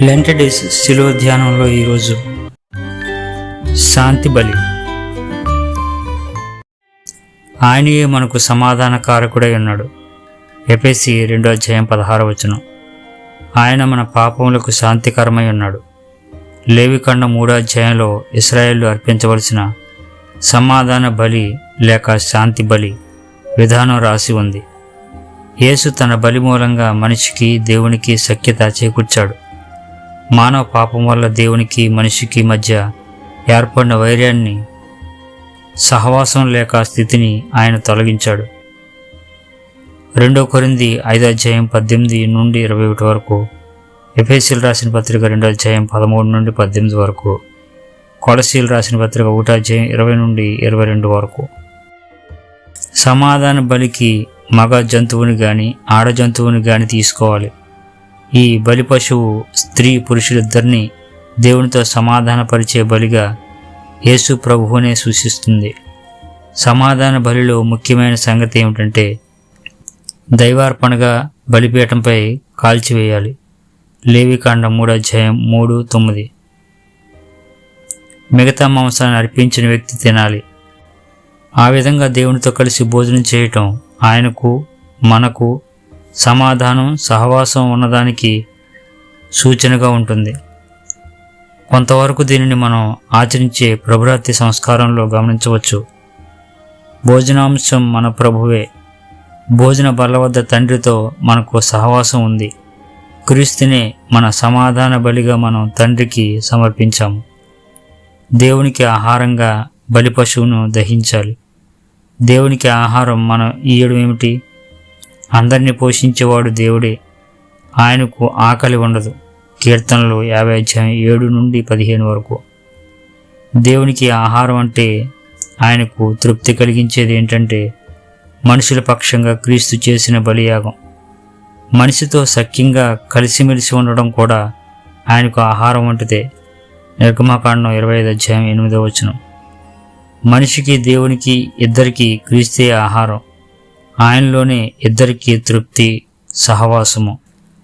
లెంట days శిలువ ధ్యానంలో ఈరోజు శాంతి బలి. ఆయనయే మనకు సమాధాన కారకుడై ఉన్నాడు. ఎపిసి రెండో అధ్యాయం పదహార వచనం. ఆయన మన పాపములకు శాంతికరమై ఉన్నాడు. లేవికండ మూడో అధ్యాయంలో ఇస్రాయేళ్ళు అర్పించవలసిన సమాధాన బలి లేక శాంతి బలి విధానం రాసి ఉంది. యేసు తన బలి మూలంగా మనిషికి దేవునికి సఖ్యత చేకూర్చాడు. మానవ పాపం వల్ల దేవునికి మనిషికి మధ్య ఏర్పడిన వైర్యాన్ని సహవాసం లేక స్థితిని ఆయన తొలగించాడు. రెండో కొరింది ఐదో అధ్యాయం పద్దెనిమిది నుండి ఇరవై ఒకటి వరకు ఎఫ్ఎస్సీలు రాసిన పత్రిక రెండో అధ్యాయం పదమూడు నుండి పద్దెనిమిది వరకు కొలసీలు రాసిన పత్రిక ఒకటో అధ్యాయం ఇరవై నుండి ఇరవై రెండు వరకు. సమాధాన బలికి మగ జంతువుని కానీ ఆడ జంతువుని కానీ తీసుకోవాలి. ఈ బలి పశువు స్త్రీ పురుషులిద్దరినీ దేవునితో సమాధానపరిచే బలిగా యేసు ప్రభువునే సూచిస్తుంది. సమాధాన బలిలో ముఖ్యమైన సంగతి ఏమిటంటే దైవార్పణగా బలిపీఠంపై కాల్చివేయాలి. లేవికాండ మూడు అధ్యాయం మూడు తొమ్మిది. మిగతా మాంసాన్ని అర్పించిన వ్యక్తి తినాలి. ఆ విధంగా దేవునితో కలిసి భోజనం చేయటం ఆయనకు మనకు సమాధానం సహవాసం ఉన్నదానికి సూచనగా ఉంటుంది. కొంతవరకు దీనిని మనం ఆచరించే ప్రభురాత్రి సంస్కారంలో గమనించవచ్చు. భోజనాంశం మన ప్రభువే. భోజన బల్ల వద్ద తండ్రితో మనకు సహవాసం ఉంది. క్రీస్తునే మన సమాధాన బలిగా మనం తండ్రికి సమర్పించాము. దేవునికి ఆహారంగా బలి పశువును దహించాలి. దేవునికి ఆహారం మనం ఇయ్యడం ఏమిటి? అందరినీ పోషించేవాడు దేవుడే. ఆయనకు ఆకలి ఉండదు. కీర్తనలు యాభై అధ్యాయం ఏడు నుండి పదిహేను వరకు. దేవునికి ఆహారం అంటే ఆయనకు తృప్తి కలిగించేది ఏంటంటే మనుషుల పక్షంగా క్రీస్తు చేసిన బలియాగం. మనిషితో సఖ్యంగా కలిసిమెలిసి ఉండడం కూడా ఆయనకు ఆహారం వంటిదే. నిర్గమాకాండం ఇరవై ఐదు అధ్యాయం ఎనిమిదో వచనం. మనిషికి దేవునికి ఇద్దరికి క్రీస్తే ఆహారం. ఆయనలోనే ఇద్దరికీ తృప్తి సహవాసము.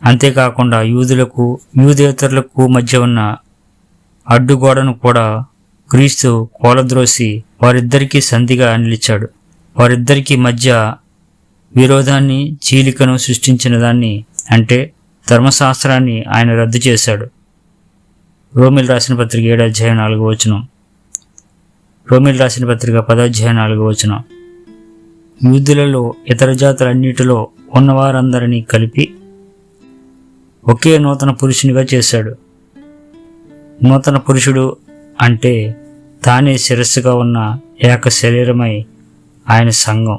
అంతేకాకుండా యూదులకు యూదేతరులకు మధ్య ఉన్న అడ్డుగోడను కూడా క్రీస్తు కోలద్రోసి వారిద్దరికీ సంధిగా నిలిచాడు. వారిద్దరికీ మధ్య విరోధాన్ని చీలికను సృష్టించిన దాన్ని అంటే ధర్మశాస్త్రాన్ని ఆయన రద్దు చేశాడు. రోమిల్ రాసిన పత్రిక ఏడు అధ్యాయం నాలుగు వచనం. రోమిల్ రాసిన పత్రిక పదాధ్యాయం నాలుగు వచనం. యూదులలో ఇతర జాతులన్నిటిలో ఉన్నవారందరినీ కలిపి ఒకే నూతన పురుషునిగా చేశాడు. నూతన పురుషుడు అంటే తానే శిరస్సుగా ఉన్న ఏక శరీరమై ఆయన సంఘం.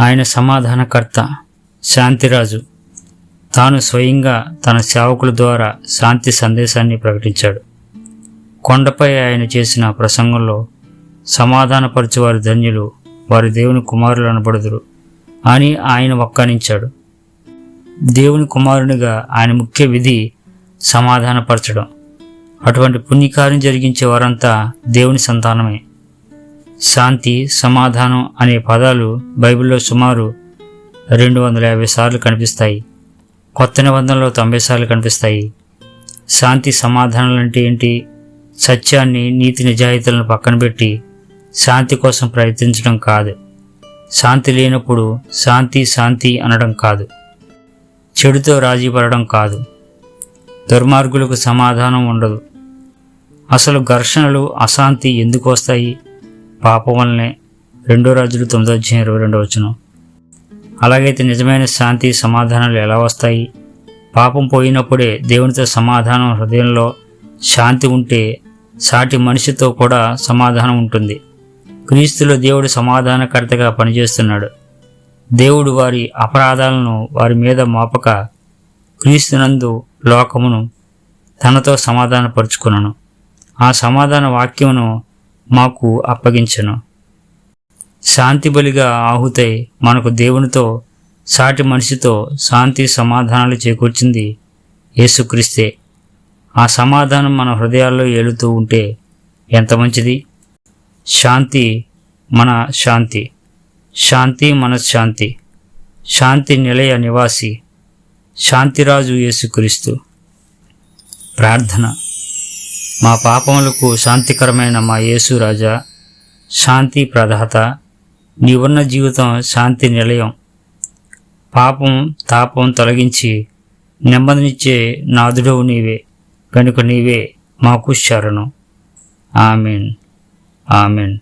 ఆయన సమాధానకర్త శాంతిరాజు. తాను స్వయంగా తన సేవకుల ద్వారా శాంతి సందేశాన్ని ప్రకటించాడు. కొండపై ఆయన చేసిన ప్రసంగంలో సమాధానపరచువారి ధన్యులు వారి దేవుని కుమారులు అనబడుదురు. అని ఆయన వక్కానించాడు. దేవుని కుమారునిగా ఆయన ముఖ్య విధి సమాధానపరచడం. అటువంటి పుణ్యకార్యం జరిగించే వారంతా దేవుని సంతానమే. శాంతి సమాధానం అనే పదాలు బైబిల్లో సుమారు రెండు వందల యాభై సార్లు కనిపిస్తాయి. కొత్త నిబంధనలో తొంభై సార్లు కనిపిస్తాయి. శాంతి సమాధానాలు అంటే ఏంటి? సత్యాన్ని నీతి నిజాయితీలను పక్కన పెట్టి శాంతి కోసం ప్రయత్నించడం కాదు. శాంతి లేనప్పుడు శాంతి శాంతి అనడం కాదు. చెడుతో రాజీ పడడం కాదు. దుర్మార్గులకు సమాధానం ఉండదు. అసలు ఘర్షణలు అశాంతి ఎందుకు వస్తాయి? పాపం వల్లనే. రెండో రాజులు తొమ్మిదో అధ్యాయం ఇరవై రెండో వచ్చిన అలాగైతే నిజమైన శాంతి సమాధానాలు ఎలా వస్తాయి? పాపం పోయినప్పుడే దేవునితో సమాధానం హృదయంలో శాంతి ఉంటే సాటి మనిషితో కూడా సమాధానం ఉంటుంది. క్రీస్తులో దేవుడు సమాధానకర్తగా పనిచేస్తున్నాడు. దేవుడు వారి అపరాధాలను వారి మీద మోపక క్రీస్తునందు లోకమును తనతో సమాధానపరుచుకున్నాను ఆ సమాధాన వాక్యమును మాకు అప్పగించను. శాంతి బలిగా ఆహుతై మనకు దేవునితో సాటి మనిషితో శాంతి సమాధానాలు చేకూర్చింది యేసుక్రీస్తే. ఆ సమాధానం మన హృదయాల్లో ఏలుతూ ఉంటే ఎంత మంచిది? శాంతి మన శాంతి. శాంతి మనశ్శాంతి శాంతి. నిలయ నివాసి. శాంతిరాజు యేసుక్రీస్తు. ప్రార్థన. మా పాపములకు శాంతికరమైన మా యేసు రాజా శాంతి ప్రదాత. నీవున్న జీవితం శాంతి నిలయం. పాపం తాపం తొలగించి నెమ్మదినిచ్చే నాదుడవు నీవే. కనుక నీవే మాకు శరణం. ఆమెన్. ఆమెన్